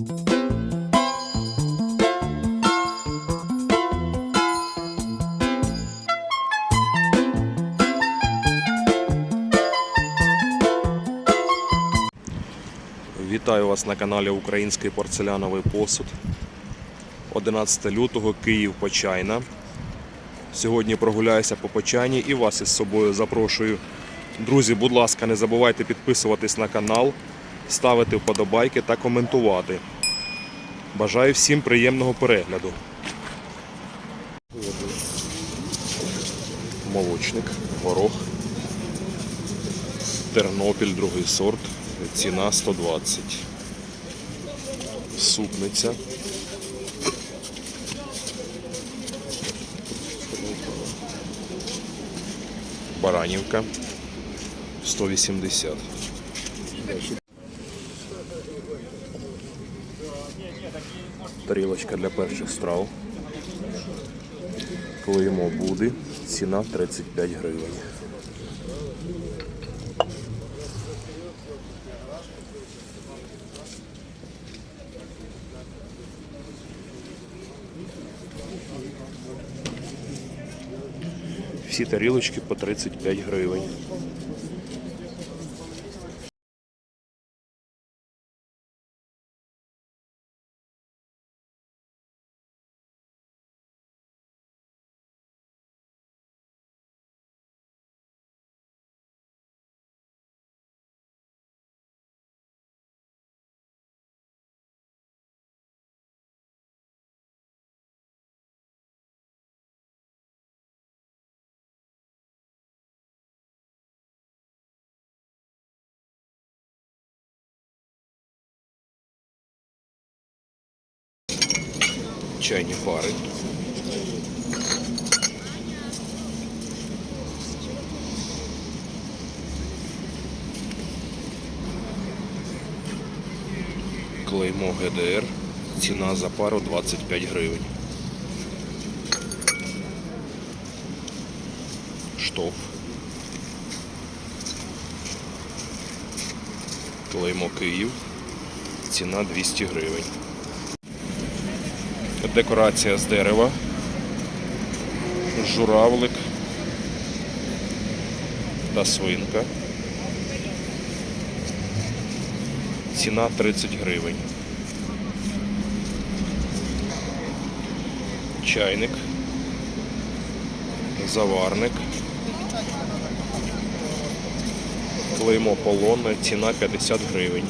Вітаю вас на каналі Український порцеляновий посуд. 11 лютого Київ Почайна. Сьогодні прогуляюся по Почайні і вас із собою запрошую. Друзі, будь ласка, не забувайте підписуватись на канал, ставити вподобайки та коментувати. Бажаю всім приємного перегляду. Молочник, горох. Тернопіль, другий сорт. Ціна 120. Супниця. Баранівка 180. Тарілочка для перших страв. Клеймо буде. Ціна 35 гривень. Всі тарілочки по 35 гривень. Чайні пари. Клеймо ГДР. Ціна за пару 25 гривень. Штоф. Клеймо Київ. Ціна 200 гривень. Декорація з дерева. Журавлик та свинка. Ціна 30 гривень. Чайник. Заварник. Клеймо полонне, ціна 50 гривень.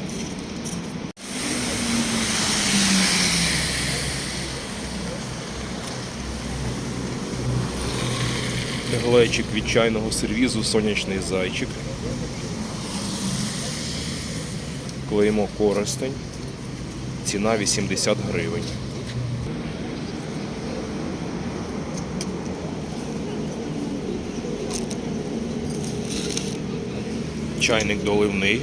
Глечик від чайного сервізу сонячний зайчик. Клеймо користень. Ціна 80 гривень. Чайник доливний.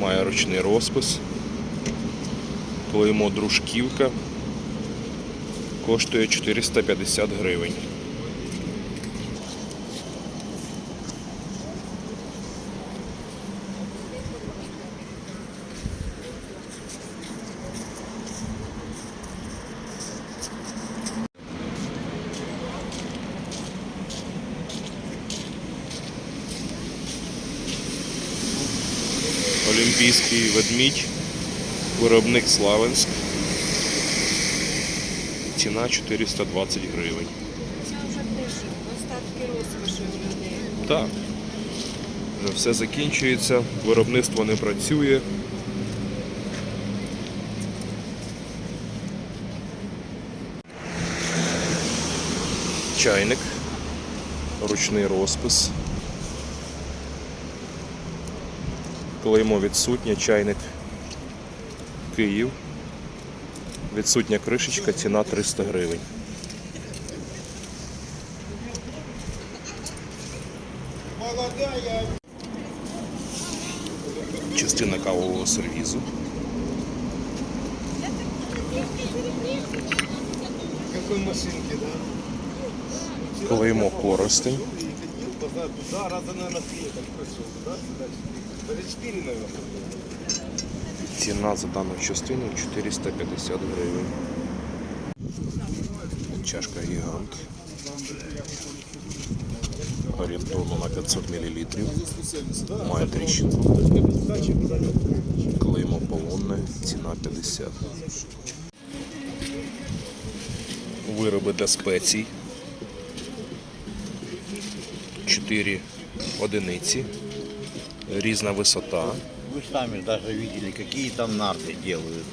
Має ручний розпис. Клеймо дружківка. Коштує 450 гривень. Олімпійський ведмідь, виробник Славенськ. Ціна 420 гривень. Це вже теж остатки розкоші в людей. Так. Вже все закінчується, виробництво не працює. Чайник, ручний розпис. Клеймо відсутнє, чайник Київ. Відсутня кришечка, ціна 300 гривень. Частина кавового сервізу. Клеймо коростень. Ціна за дану частину 450 гривень. Чашка гігант. Орієнтовно на 500 мл. Має тріщину. Клеймо полонне, ціна 50. Вироби для спецій. 4 одиниці. Різна висота. Вы ж сами ж даже видели, там нарты делают.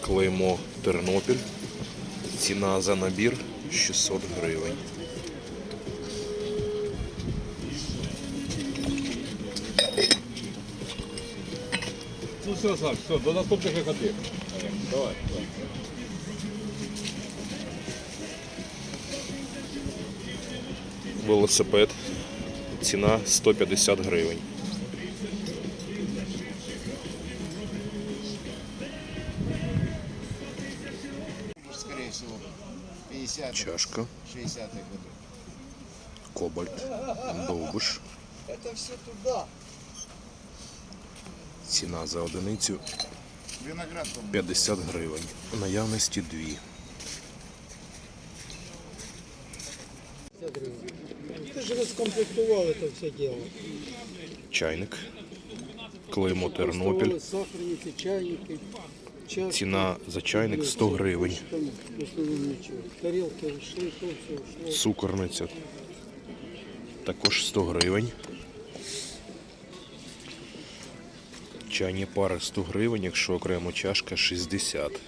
Клеймо Тернопіль. Ціна за набір 600 гривень. Ну все, Саш, все, до наступних виходів. Давай. Велосипед. Ціна 150 гривень. Чашка. 60 годы. Кобальт. Довбиш. Это все туда. Ціна за одиницю 50 гривень. У наявності дві. Ти ж розкомплектували це все діло. Чайник. Клеймо Тернопіль. Сахарниці, чайники. Ціна за чайник 100 гривень. Цукорниця. Також 100 гривень. Чайні пари 100 гривень, якщо окремо чашка 60.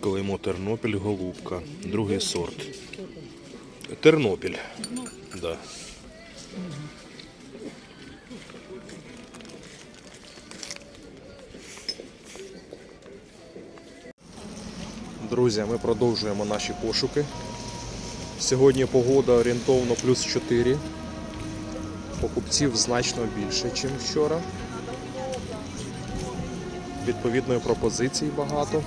Клеймо Тернопіль голубка. Другий сорт. Тернопіль. Да. Друзі, ми продовжуємо наші пошуки. Сьогодні погода орієнтовно плюс 4. Покупців значно більше, ніж вчора. Відповідної пропозицій багато.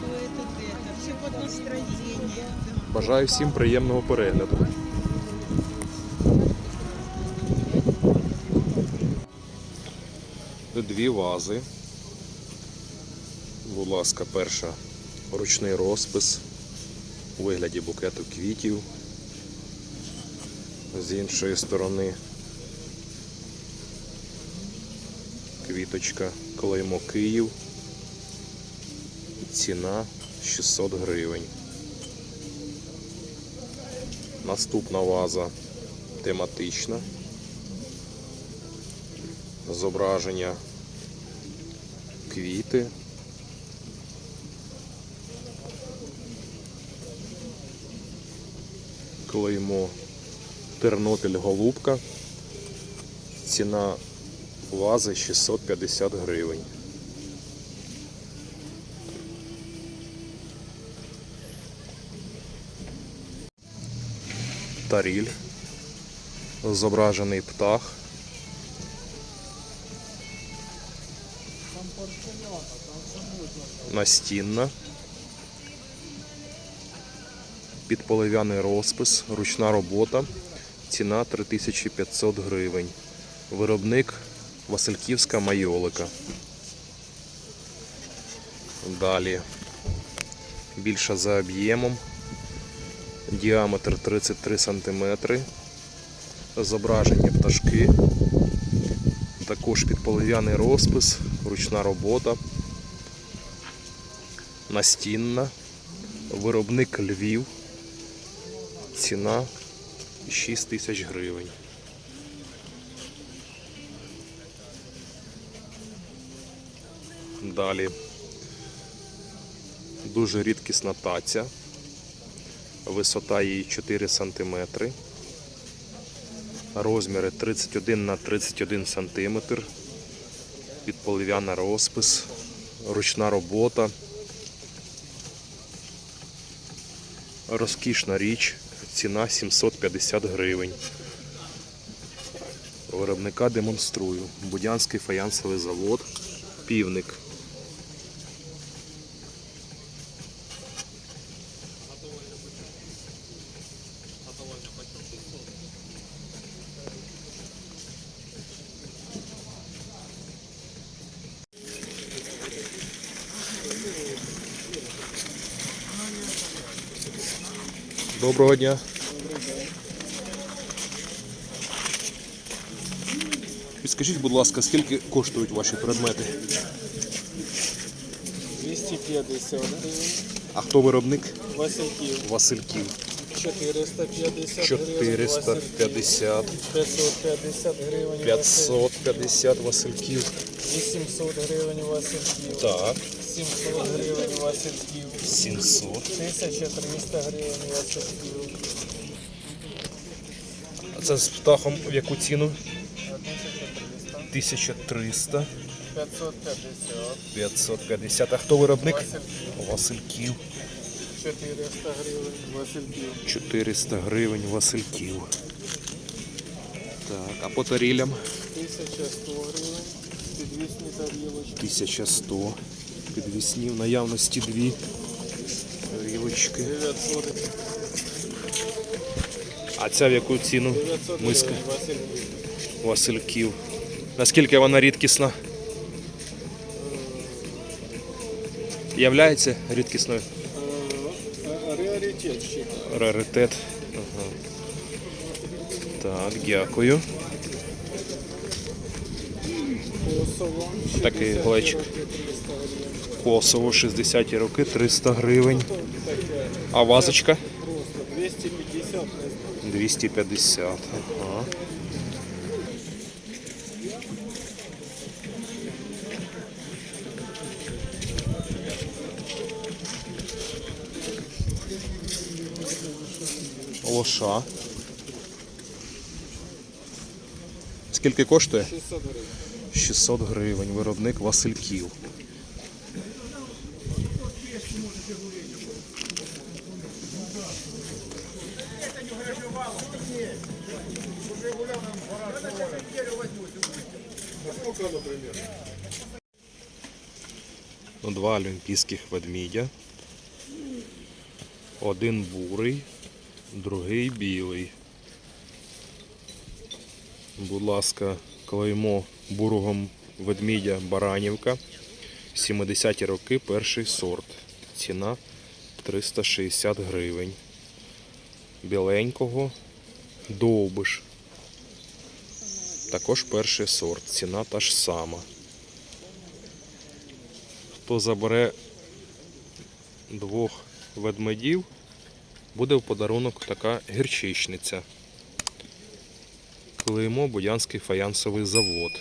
Бажаю всім приємного перегляду. Дві вази. Будь ласка, перша ручний розпис у вигляді букету квітів. З іншої сторони квіточка, клеймо Київ. Ціна 600 гривень. Наступна ваза тематична. Зображення квіти. Клеймо Тернопіль Голубка. Ціна вази 650 гривень. Таріль. Зображений птах. Настінна. Підполив'яний розпис, ручна робота. Ціна 3500 гривень. Виробник Васильківська майолика. Далі. Більша за об'ємом. Діаметр 33 см. Зображені пташки. Також підполив'яний розпис, ручна робота. Настінна. Виробник Львів. Ціна 6 тисяч гривень. Далі. Дуже рідкісна таця. Висота її 4 см. Розміри 31 на 31 см. Підполив'яна розпис, ручна робота. Розкішна річ, ціна 750 гривень. Виробника демонструю. Будянський фаянсовий завод. Півник. Доброго дня. Підскажіть, будь ласка, скільки коштують ваші предмети? 250 гривень. А хто виробник? Васильків Васильків. 450 гривень. 450, 550 гривень. 550 Васильків. 800 гривень Васильків. Так, 700 гривень Васильків. 700. 1300 гривень. А це з птахом в яку ціну? 1300. 1300, 550. 550. А хто виробник? Васильків. Васильків. 400 гривень Васильків. 400 гривень Васильків. Так, а по тарілям? 1100 гривень. Підвісні тарілочки. 1100. Підвісні в наявності дві 900 А ця в яку ціну? Миска Васильків. Наскільки вона рідкісна? Являється рідкісною? Раритетчик. Раритет. Ага. Так, дякую. Косово. Такий 60 глечик. років, 300 гривень. Косово 60 роки, 300 гривень. А вазочка? просто 250 не знаю. 250. Ага. Лоша. Скільки коштує? 600 гривень. 600 гривень. Виробник Васильків. Ну, Два олімпійських ведмідя. Один бурий, другий білий. Будь ласка, клеймо бурого ведмідя Баранівка. 70-ті роки перший сорт. Ціна 360 гривень. Біленького довбиш. Також перший сорт. Ціна та ж сама. Хто забере двох ведмедів, буде в подарунок така гірчичниця. Клеймо Будянський фаянсовий завод.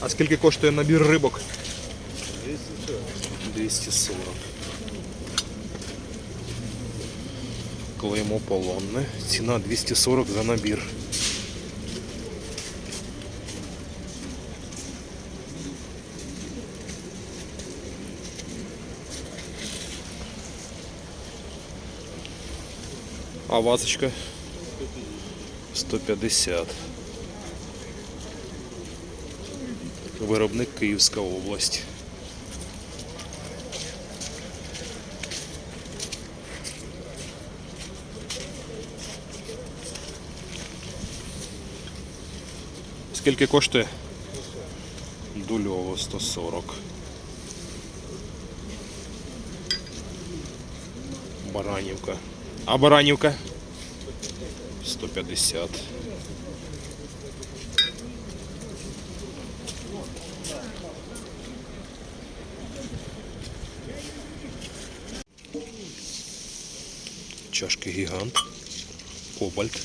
А скільки коштує набір рибок? Клеймо полонне. Ціна 240 за набір. А вазочка 150. Виробник Київська область. Скільки коштує? Дульово 140. Баранівка. А баранівка? 150. Чашки гігант. Кобальт.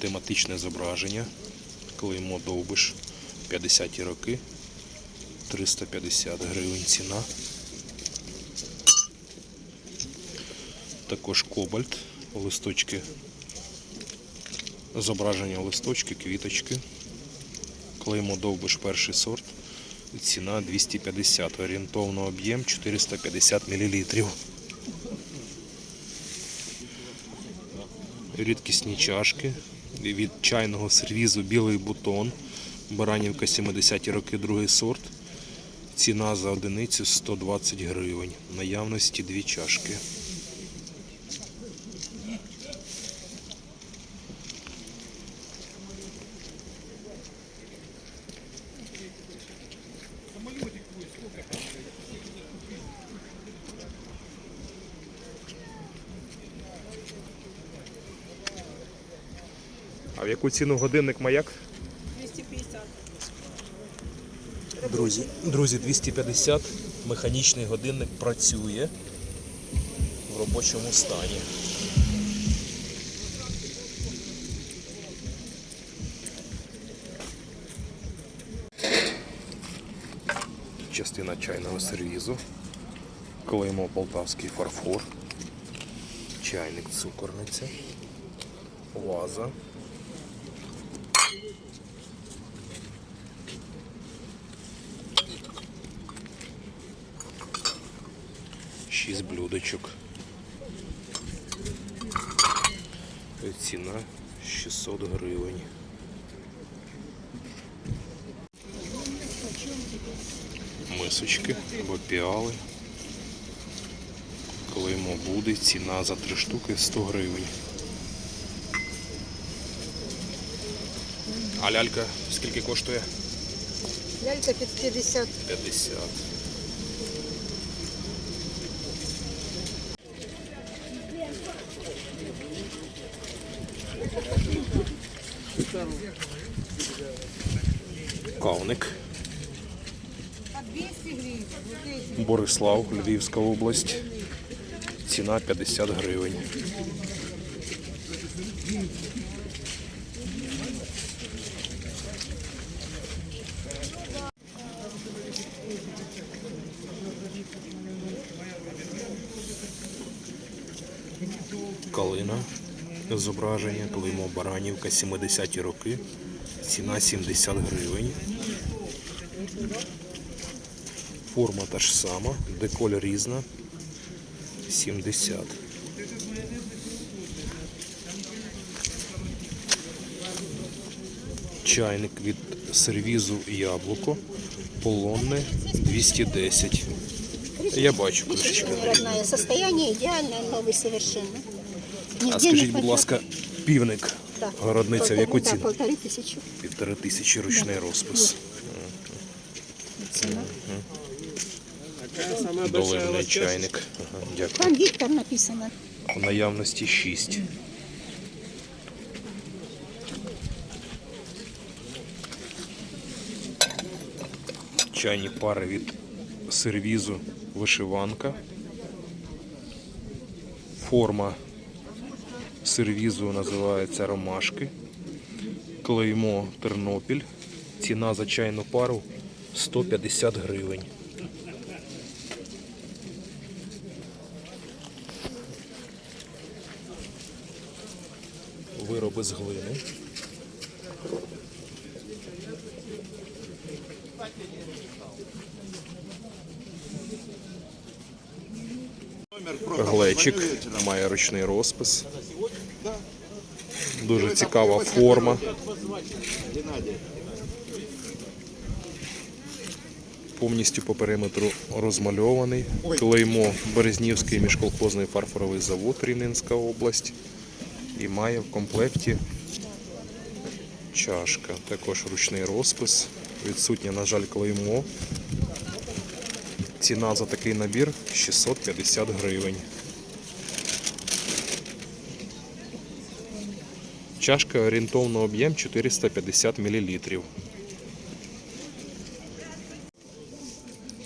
Тематичне зображення. Клеймо довбиш 50-ті роки. 350 гривень ціна. Також кобальт, листочки, зображення листочки, квіточки. Клеймо довбиш перший сорт. Ціна 250, орієнтовно об'єм 450 мл. Рідкісні чашки від чайного сервізу білий бутон. Баранівка 70-ті роки, другий сорт. Ціна за одиницю 120 гривень. Наявності дві чашки. А в яку ціну годинник маяк? 250. Друзі, друзі, 250. Механічний годинник працює в робочому стані. Частина чайного сервізу. Клеймо полтавський фарфор. Чайник цукорниця. Ваза. Блюдочок. Ціна 600 гривень. Мисочки або піали. Клеймо буде, ціна за три штуки 100 гривень. А лялька скільки коштує? Лялька під 50. 50. Кавник. А 200 гривень. Вот эти. Борислав, Львівська область. Ціна 50 гривень. Калина. Зображення, клеймо Баранівка, 70-ті роки. Ціна 70 гривень. Форма та ж сама, деколь різна. 70. Чайник від сервізу Яблуко. Полонне 210. Я бачу кришечки. Родное состояние идеальное, новый совершенно. А Нигде скажіть, не будь хватает. ласка, півник Да. городниця в яку Полторы- да, ціну? полторы тысячи. Півтори тисячі ручний розпис. Доливний чайник. Ага, дякую. Там Виктор написано. В наявності 6. Чайні пари від сервізу вишиванка. Форма сервізу називається ромашки. Клеймо Тернопіль. Ціна за чайну пару 150 гривень. Вироби з глини. Глечик має ручний розпис. Дуже цікава форма. Повністю по периметру розмальований. Клеймо Березнівський міжколхозний фарфоровий завод Рівненська область. І має в комплекті чашка. Також ручний розпис. Відсутнє, на жаль, клеймо. Ціна за такий набір 650 гривень. Чашка орієнтовно об'єм 450 мл.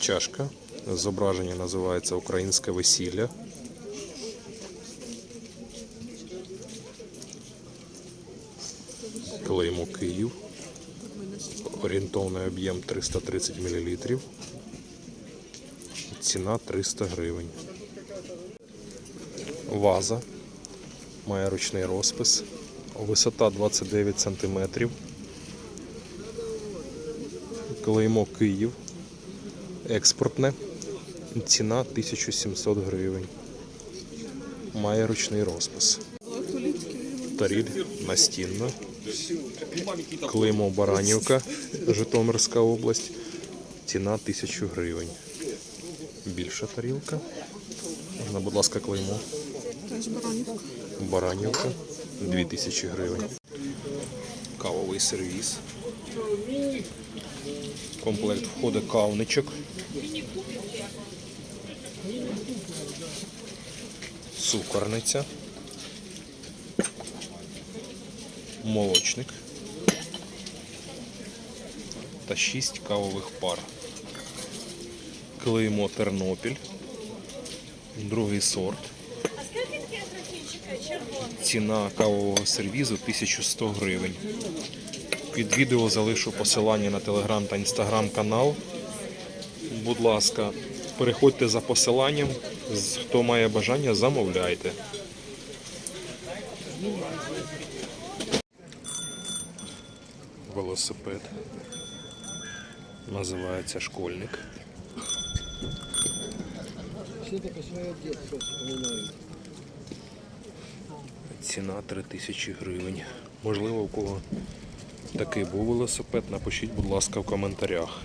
Чашка. Зображення називається Українське весілля. Клеймо Київ. Орієнтовний об'єм 330 мл. Ціна 300 гривень. Ваза. Має ручний розпис. Висота 29 см. Клеймо Київ. Експортне. Ціна 1700 гривень. Має ручний розпис. Таріль настінна. Клеймо Баранівка, Житомирська область. Ціна 1000 гривень. Більша тарілка. Можна, будь ласка, клеймо. Баранівка 2000 гривень. Кавовий сервіс. В комплект входить кавничок. Цукорниця. Молочник. Та 6 кавових пар. Клеймо Тернопіль. Другий сорт. Ціна кавового сервізу 1100 гривень. Під відео залишу посилання на телеграм та інстаграм канал. Будь ласка, переходьте за посиланням. Хто має бажання, замовляйте. Велосипед. Називається школьник. Ціна 3000 гривень. Можливо, у кого такий був велосипед, напишіть, будь ласка, в коментарях.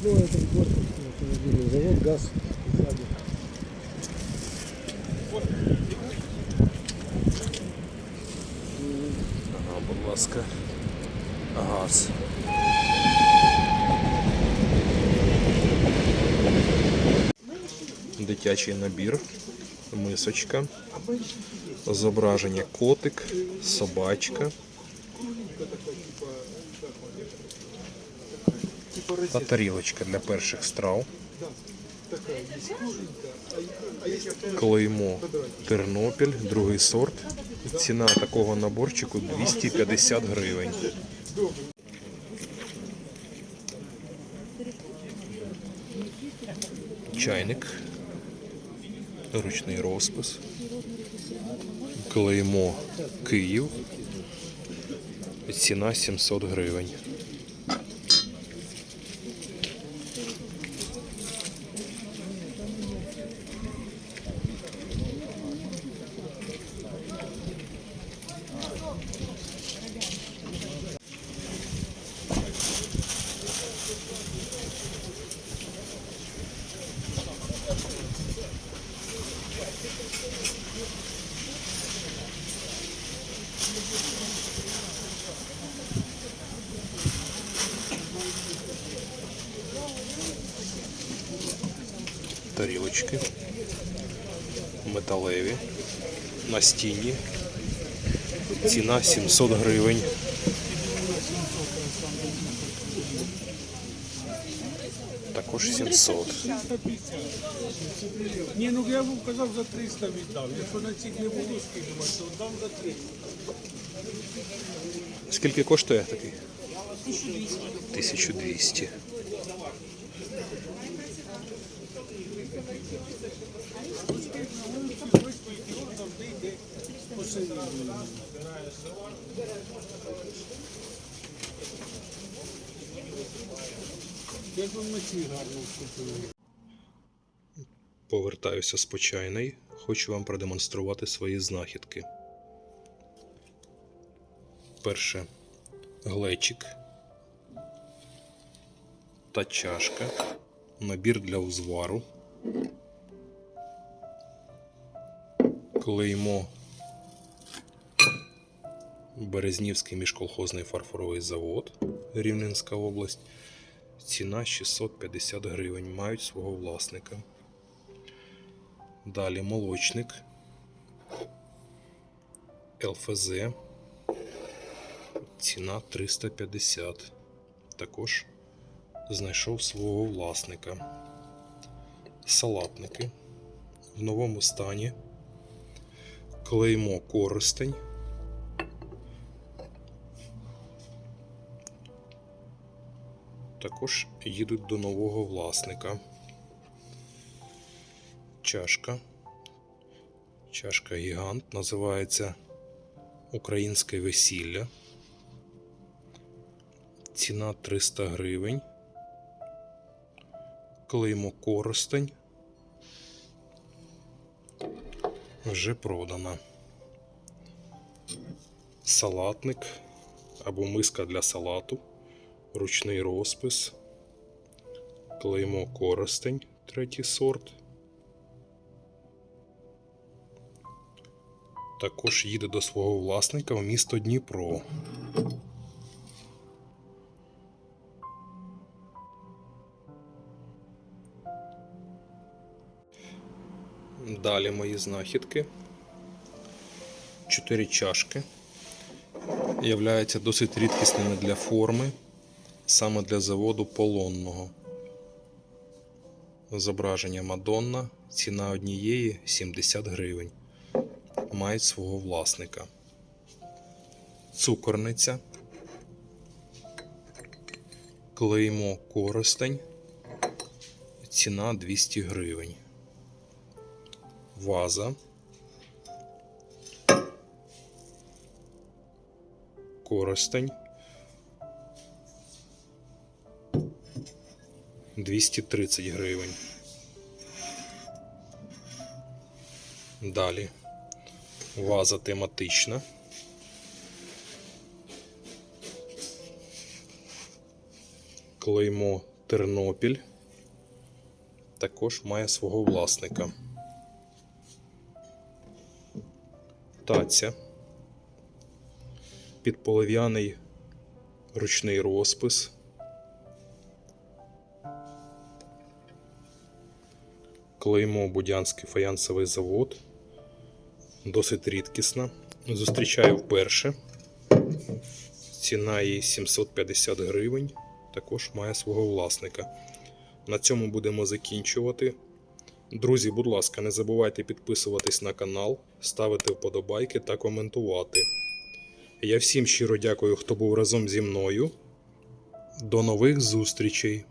Ну, этот автомобилей, завод ГАЗ сзади. Ага, будь ласка. Газ. Дитячий набір, мисочка, зображення котик, собачка. Та тарілочка для перших страв. Клеймо Тернопіль, другий сорт. Ціна такого наборчику 250 гривень. Чайник, ручний розпис, клеймо Київ. Ціна 700 гривень. тарілочки металеві, настінні. Ціна 700 гривень. Також 700. Ні, ну я вам казав за 300 віддав. Якщо на цих не буду скидувати, то дам за 300. Скільки коштує такий? 1200. Як вам на гарно вступили? Повертаюся з почайної. Хочу вам продемонструвати свої знахідки. Перше глечик та чашка, набір для узвару, клеймо Березнівський міжколхозний фарфоровий завод, Рівненська область. Ціна 650 гривень. Мають свого власника. Далі молочник. ЛФЗ. Ціна 350. Також знайшов свого власника. Салатники в новому стані. Клеймо користень. Також їдуть до нового власника. Чашка. Чашка гігант називається Українське весілля. Ціна 300 гривень. Клеймо Коростень. Вже продана. Салатник або миска для салату. Ручний розпис. Клеймо Коростень, третій сорт. Також їде до свого власника в місто Дніпро. Далі мої знахідки. Чотири чашки. Являються досить рідкісними для форми, саме для заводу полонного. Зображення Мадонна. Ціна однієї 70 гривень. Мають свого власника. Цукорниця. Клеймо Коростень. Ціна 200 гривень. Ваза. Коростень. 230 гривень. Далі. Ваза тематична. Клеймо Тернопіль. Також має свого власника. Таця. Підполов'яний ручний розпис. Клеймо Будянський фаянсовий завод. Досить рідкісна. Зустрічаю вперше. Ціна її 750 гривень. Також має свого власника. На цьому будемо закінчувати. Друзі, будь ласка, не забувайте підписуватись на канал, ставити вподобайки та коментувати. Я всім щиро дякую, хто був разом зі мною. До нових зустрічей!